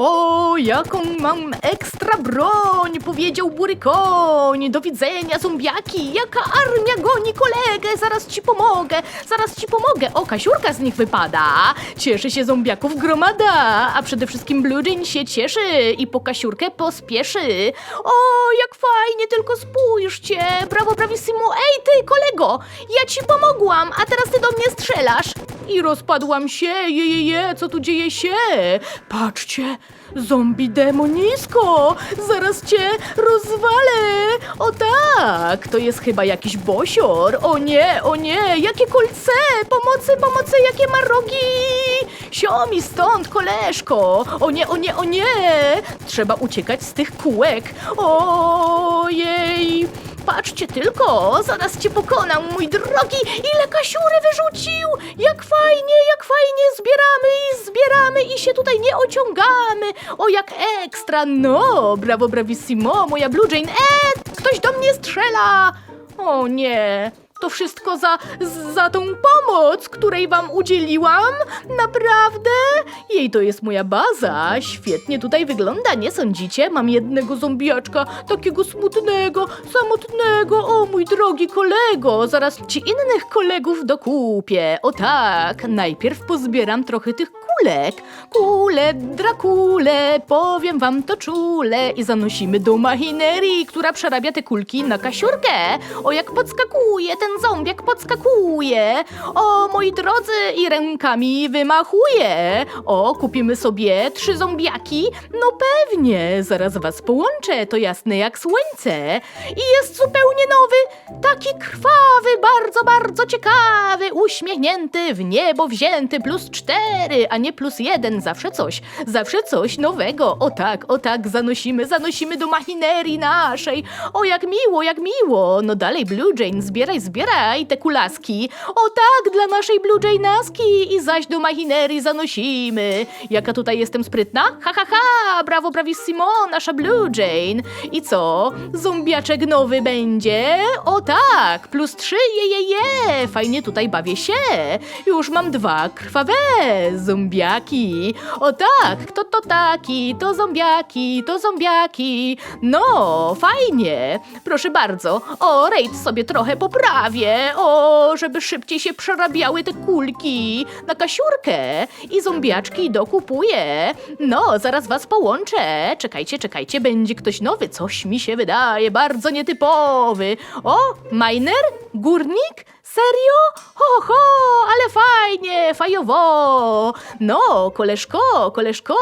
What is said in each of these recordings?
O, jaką mam ekstra broń, powiedział bury koń. Do widzenia, zombiaki, jaka armia goni kolegę, zaraz ci pomogę, zaraz ci pomogę. O, Kasiurka z nich wypada. Cieszy się zombiaków gromada, a przede wszystkim Blue się cieszy i po Kasiurkę pospieszy. O, jak fajnie, tylko spójrzcie. Brawo, brawissimo. Ej, ty, kolego, ja ci pomogłam, a teraz ty do mnie strzelasz. I rozpadłam się, je, je, je, co tu dzieje się? Patrzcie, zombie demonisko, zaraz cię rozwalę. O tak, to jest chyba jakiś bosior. O nie, o nie, jakie kolce, pomocy, pomocy, jakie ma rogi. Siomi stąd, koleżko. O nie, o nie, o nie. Trzeba uciekać z tych kółek. Ojej. Patrzcie tylko, zaraz cię pokonam, mój drogi! Ile kasiury wyrzucił! Jak fajnie, jak fajnie zbieramy i zbieramy i się tutaj nie ociągamy! O, jak ekstra! No, brawo, bravissimo, moja Blue Jane! E, ktoś do mnie strzela! O nie, to wszystko za, za tą pomoc, której wam udzieliłam? Naprawdę? Jej to jest moja baza. Świetnie tutaj wygląda, nie sądzicie? Mam jednego zombiaczka, takiego smutnego, samotnego. O mój drogi kolego, zaraz ci innych kolegów dokupię. O tak, najpierw pozbieram trochę tych kulek. Kule, drakule, powiem wam to czule. I zanosimy do machinerii, która przerabia te kulki na kasiurkę. O, jak podskakuje, ten zombiak podskakuje. O, moi drodzy, i rękami wymachuje. O, kupimy sobie trzy zombiaki. No pewnie, zaraz was połączę, to jasne jak słońce. I jest zupełnie nowy, taki krwawy, bardzo, bardzo ciekawy, uśmiechnięty, w niebo wzięty, plus cztery, a nie plus jeden, zawsze coś, zawsze coś nowego. O tak, o tak, zanosimy, zanosimy do machinerii naszej. O, jak miło, jak miło. No dalej, Blue Jane, zbieraj, zbieraj te kulaski. O tak, dla naszej Blue Jane'aski i zaś do machinerii zanosimy. Jaka tutaj jestem sprytna? Ha, ha, ha, brawo, bravissimo, nasza Blue Jane. I co? Zombiaczek nowy będzie? O tak, plus trzy, je, je, je. Fajnie tutaj bawię się. Już mam dwa krwawe zombiaki. O tak, kto to taki? To zombiaki, to zombiaki. No, fajnie. Proszę bardzo. O, raid sobie trochę poprawię. O, żeby szybciej się przerabiały te kulki na kasiurkę. I zombiaczki dokupuję. No, zaraz was połączę. Czekajcie, czekajcie, będzie ktoś nowy. Coś mi się wydaje bardzo nietypowy. O, miner? Górnik? Serio? Ho, ho, ale fajnie, fajowo. No, koleżko, koleżko,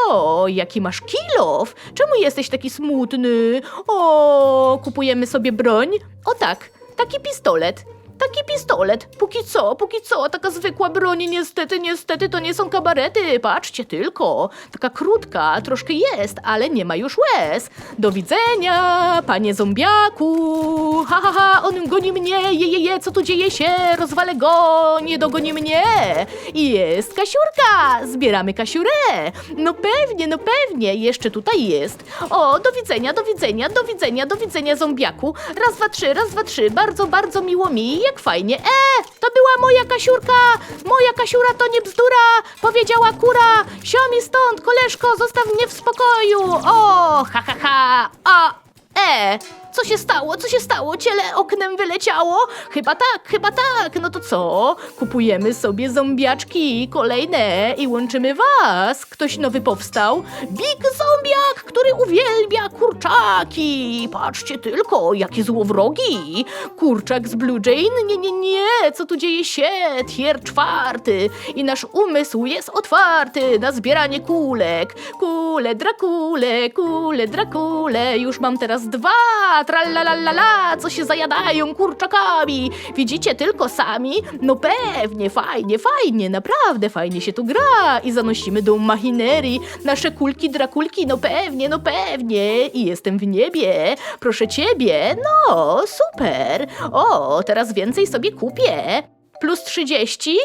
jaki masz kilof? Czemu jesteś taki smutny? O, kupujemy sobie broń? O tak, taki pistolet. Taki pistolet. Póki co, póki co, taka zwykła broń, niestety, niestety to nie są kabarety. Patrzcie tylko. Taka krótka, troszkę jest, ale nie ma już łez. Do widzenia, panie zombiaku. Ha, ha, ha, on goni mnie, je, je, je, co tu dzieje się? Rozwalę go, nie dogoni mnie. Jest Kasiurka, zbieramy Kasiurę. No pewnie, no pewnie, jeszcze tutaj jest. O, do widzenia, do widzenia, do widzenia, do widzenia zombiaku. Raz, dwa, trzy, raz, dwa, trzy, bardzo, bardzo miło mi, jak fajnie. E, to była moja Kasiurka, moja Kasiura to nie bzdura, powiedziała kura. Siomi stąd, koleżko, zostaw mnie w spokoju. O, ha, ha, ha, a, e, co się stało? Co się stało? Ciele oknem wyleciało? Chyba tak, chyba tak. No to co? Kupujemy sobie zombiaczki kolejne i łączymy was. Ktoś nowy powstał? Big Zombiak, który uwielbia kurczaki. Patrzcie tylko, jakie złowrogi. Kurczak z Blue Jane? Nie, nie, nie. Co tu dzieje się? Tier czwarty. I nasz umysł jest otwarty na zbieranie kulek. Kule, drakule, kule, drakule. Już mam teraz dwa tralalala, co się zajadają kurczakami. Widzicie tylko sami? No pewnie, fajnie, fajnie, naprawdę fajnie się tu gra. I zanosimy do machinerii nasze kulki, drakulki, no pewnie, no pewnie. I jestem w niebie. Proszę ciebie, no, super. O, teraz więcej sobie kupię. Plus 30?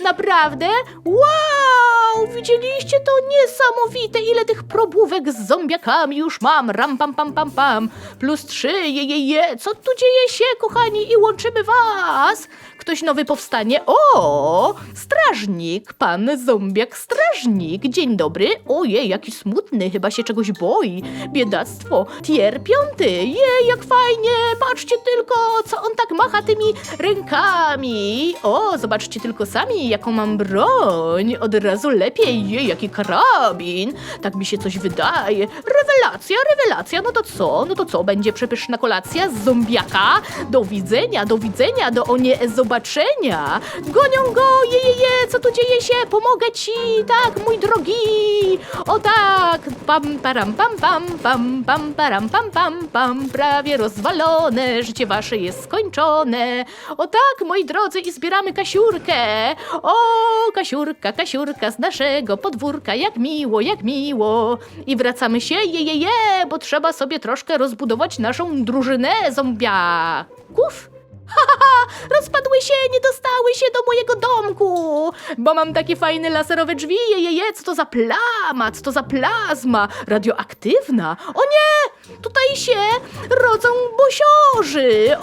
Naprawdę? Wow! Wow, widzieliście to? Niesamowite, ile tych probówek z zombiakami już mam. Ram, pam, pam, pam, pam. Plus trzy, je, je, je. Co tu dzieje się, kochani? I łączymy was. Ktoś nowy powstanie. O, strażnik, pan zombiak strażnik. Dzień dobry. Ojej, jaki smutny, chyba się czegoś boi. Biedactwo. Tier piąty. Jej, jak fajnie. Patrzcie tylko, co on tak macha tymi rękami. O, zobaczcie tylko sami, jaką mam broń. Od razu lepiej. Jej, jaki karabin. Tak mi się coś wydaje. Rewelacja, rewelacja. No to co? No to co? Będzie przepyszna kolacja z zombiaka? Do widzenia, do widzenia, do o nie zobaczenia. Gonią go, je, je, je, co tu dzieje się? Pomogę ci, tak, mój drogi. O tak, pam, param, pam, pam, pam, pam, param, pam, pam, pam, prawie rozwalone, życie wasze jest skończone. O tak, moi drodzy, i zbieramy kasiurkę. O, kasiurka, kasiurka z naszego podwórka, jak miło, jak miło. I wracamy się, je, je, je, bo trzeba sobie troszkę rozbudować naszą drużynę zombiaków. Ha, ha, ha, rozpadły się, nie dostały się do mojego domku, bo mam takie fajne laserowe drzwi, je, je, je, co to za plama, co to za plazma, radioaktywna, o nie, tutaj się rodzą bosiorzy,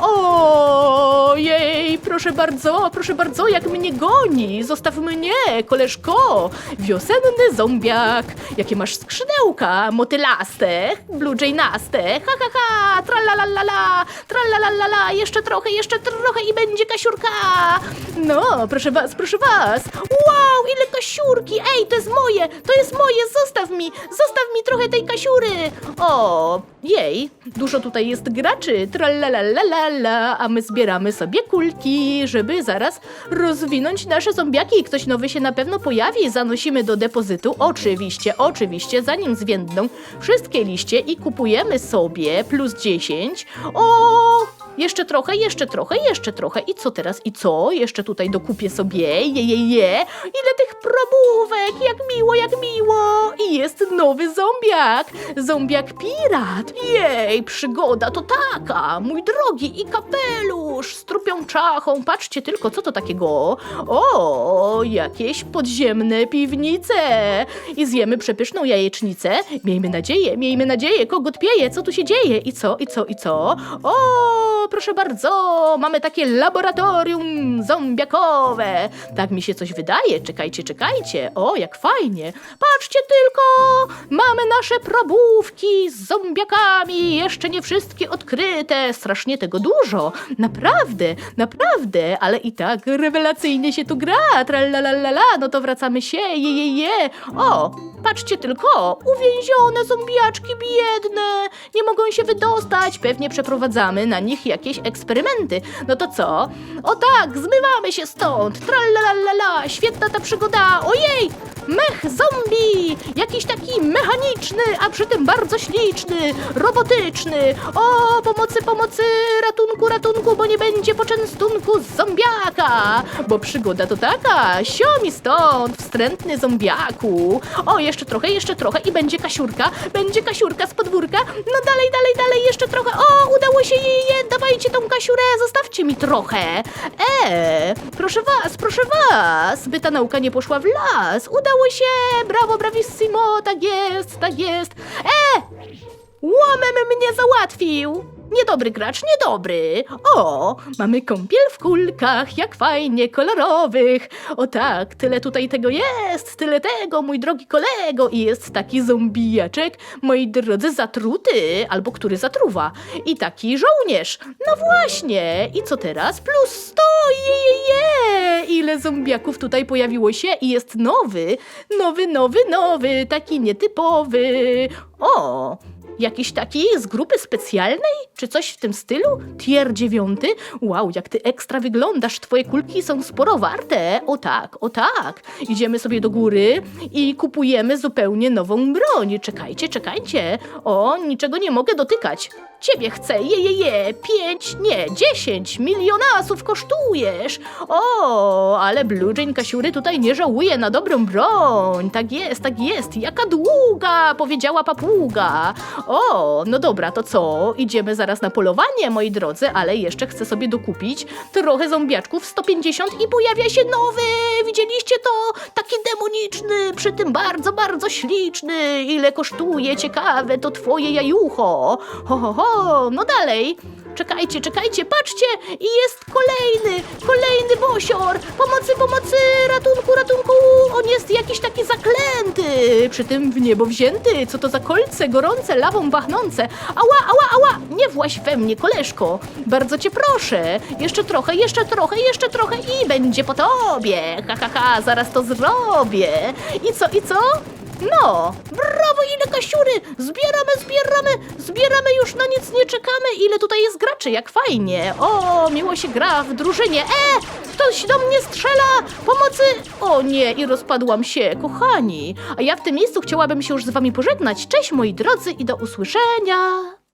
ojej, proszę bardzo, proszę bardzo, jak mnie goni, zostaw mnie, koleżko, wiosenny zombiak, jakie masz skrzydełka, motylaste, bluejane'aste, ha, ha, ha, tralalala, tralalala, jeszcze trochę, jeszcze trochę i będzie kasiurka. No, proszę was, proszę was. Wow, ile kasiurki. Ej, to jest moje, to jest moje, zostaw mi, zostaw mi trochę tej kasiury. O, jej, dużo tutaj jest graczy, tralalalala, a my zbieramy sobie kulki, żeby zaraz rozwinąć nasze zombiaki. Ktoś nowy się na pewno pojawi, zanosimy do depozytu, oczywiście, oczywiście, zanim zwiędną wszystkie liście i kupujemy sobie plus 10. O, jeszcze trochę, jeszcze trochę, jeszcze trochę. I co teraz? I co? Jeszcze tutaj dokupię sobie. Je, je, je. Ile tych probówek? Jak miło, jak miło. I jest nowy zombiak. Zombiak pirat. Jej, przygoda to taka. Mój drogi i kapelusz z trupią czachą. Patrzcie tylko, co to takiego. O, jakieś podziemne piwnice. I zjemy przepyszną jajecznicę. Miejmy nadzieję, miejmy nadzieję. Kogut pieje, co tu się dzieje? I co, i co, i co? O, proszę bardzo, mamy takie laboratorium zombiakowe. Tak mi się coś wydaje. Czekajcie, czekajcie. O, jak fajnie. Patrzcie tylko, mamy nasze probówki z zombiakami. Jeszcze nie wszystkie odkryte. Strasznie tego dużo. Naprawdę, naprawdę, ale i tak rewelacyjnie się tu gra. Tralalala, no to wracamy się. Je, je, je. O, patrzcie tylko, uwięzione zombiaczki biedne. Nie mogą się wydostać. Pewnie przeprowadzamy na nich jakieś eksperymenty. No to co? O tak, zmywamy się stąd. Tralalala, świetna ta przygoda. Ojej, mech zombie. Jakiś taki mechaniczny, a przy tym bardzo śliczny, robotyczny. O, pomocy, pomocy, ratunku, ratunku, bo nie będzie poczęstunku z zombiaka. Bo przygoda to taka, siomi stąd, wstrętny zombiaku. O, jeszcze trochę, jeszcze trochę i będzie kasiurka, będzie kasiurka z podwórka. No dalej, dalej, dalej, jeszcze trochę. O, udało się jej, je, dawajcie tą kasiurę, zostawcie mi trochę. E, proszę was, proszę was, by ta nauka nie poszła w las. Udało się, brawo, bravissimo, tak jest, tak jest. E, łomem mnie załatwił. Niedobry gracz, niedobry. O, mamy kąpiel w kulkach, jak fajnie, kolorowych. O tak, tyle tutaj tego jest, tyle tego, mój drogi kolego. I jest taki zombijaczek, moi drodzy, zatruty, albo który zatruwa. I taki żołnierz. No właśnie. I co teraz? Plus 100, je, je, je. Ile zombiaków tutaj pojawiło się i jest nowy, nowy, nowy, nowy, taki nietypowy. O, Jakiś taki z grupy specjalnej? Czy coś w tym stylu? Tier 9? Wow, jak ty ekstra wyglądasz, twoje kulki są sporo warte. O tak, o tak. Idziemy sobie do góry i kupujemy zupełnie nową broń. Czekajcie, czekajcie. O, niczego nie mogę dotykać. Ciebie chcę, je, je, je. Pięć, nie, dziesięć milionasów kosztujesz. O, ale Blue Jane Kasiury tutaj nie żałuje na dobrą broń. Tak jest, tak jest. Jaka długa, powiedziała papuga. O, no dobra, to co? Idziemy zaraz na polowanie, moi drodzy, ale jeszcze chcę sobie dokupić trochę zombiaczków 150 i pojawia się nowy. Widzieliście to? Taki demoniczny, przy tym bardzo, bardzo śliczny. Ile kosztuje? Ciekawe, to twoje jajucho. Ho, ho, ho, no dalej. Czekajcie, czekajcie, patrzcie! I jest kolejny, kolejny bosior! Pomocy, pomocy, ratunku, ratunku! On jest jakiś taki zaklęty! Przy tym w niebo wzięty! Co to za kolce gorące, lawą bachnące? Ała, ała, ała! Nie właź we mnie, koleżko! Bardzo cię proszę! Jeszcze trochę, jeszcze trochę, jeszcze trochę i będzie po tobie! Ha, ha, ha, zaraz to zrobię! I co, i co? No, brawo, ile kasiury! Zbieramy, zbieramy, zbieramy, już na nic nie czekamy. Ile tutaj jest graczy, jak fajnie. O, miło się gra w drużynie. E, ktoś do mnie strzela! Pomocy! O nie, i rozpadłam się, kochani. A ja w tym miejscu chciałabym się już z wami pożegnać. Cześć, moi drodzy, i do usłyszenia.